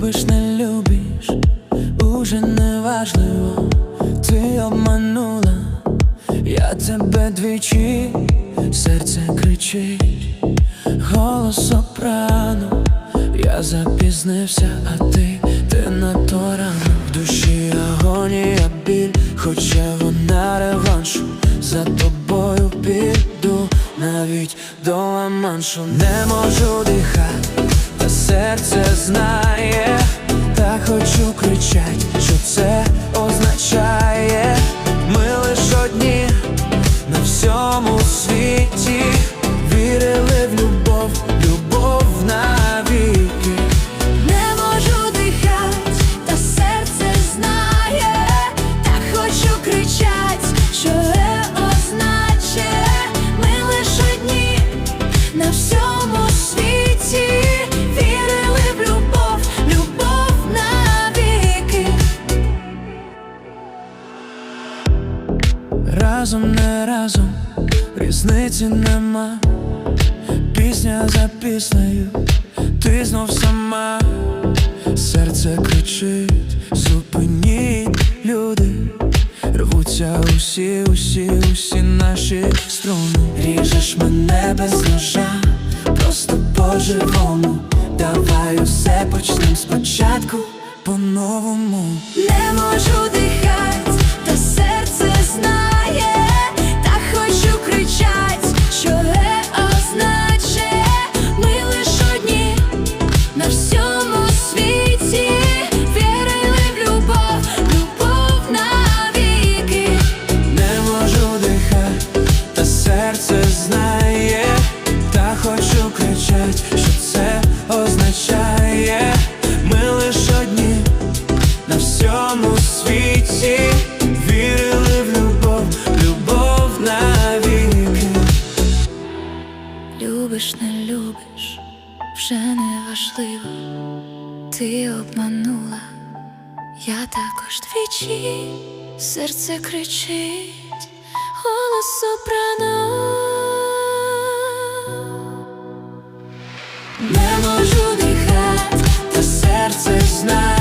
Любиш, не любиш, уже не важливо, ти обманула, я тебе двічі, серце кричить, голос сопрано, я запізнився, а ти, ти надто рано. В душі агонія біль, хоче вона реваншу, за тобою піду, навіть до ламаншу не можу дихати, Разом не разом, різниці нема, пісня за піснею, ти знов сама, серце кричить, зупиніть люди, рвуться усі, усі, усі наші струни. Ріжеш мене без ножа, просто по-живому. Давай усе почнем спочатку по-новому. Всьому світі вірили в любов, любов навіки. Любиш, не любиш, вже не важливо, ти обманула, я також двічі, серце кричить, голос сопрано. Не можу дихати, та серце знає.